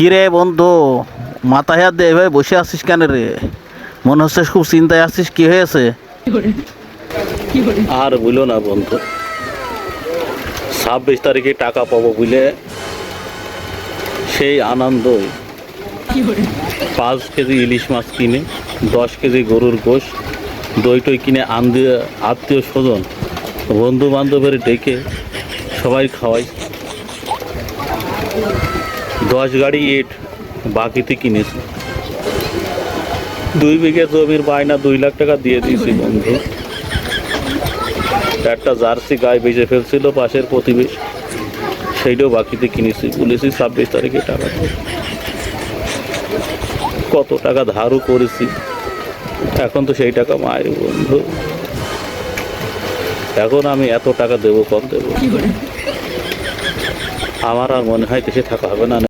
কিরে বন্ধু? মাথায় হাত দিয়ে এভাবে বসে আছিস কেন রে? মনে হচ্ছে খুব চিন্তায় আছিস, কি হয়েছে? আর বলো না বন্ধু। ছাব্বিশ তারিখে টাকা পাবো বুঝলে সেই আনন্দই। পাঁচ কেজি ইলিশ মাছ কিনে, দশ কেজি গরুর গোশ, দই টই কিনে আন্দে আত্মীয় স্বজন বন্ধু বান্ধবের ডেকে সবাই খাওয়াই। দশ গাড়ি ইট বাকিতে কিনেছি। দুই বিঘে জমির বায়না দুই লাখ টাকা দিয়ে দিয়েছি বন্ধু। একটা জার্সি গায়ে বেঁচে ফেলছিল পাশের প্রতিবেশ। সেইটাও বাকিতে কিনেছি। বলেছি ছাব্বিশ তারিখে টাকা কত টাকা ধারও করেছি। এখন তো সেই টাকা মায়ের বন্ধু। এখন আমি এত টাকা দেবো কম দেবো। আমার আর মনে হয় দেশে থাকা হবে না।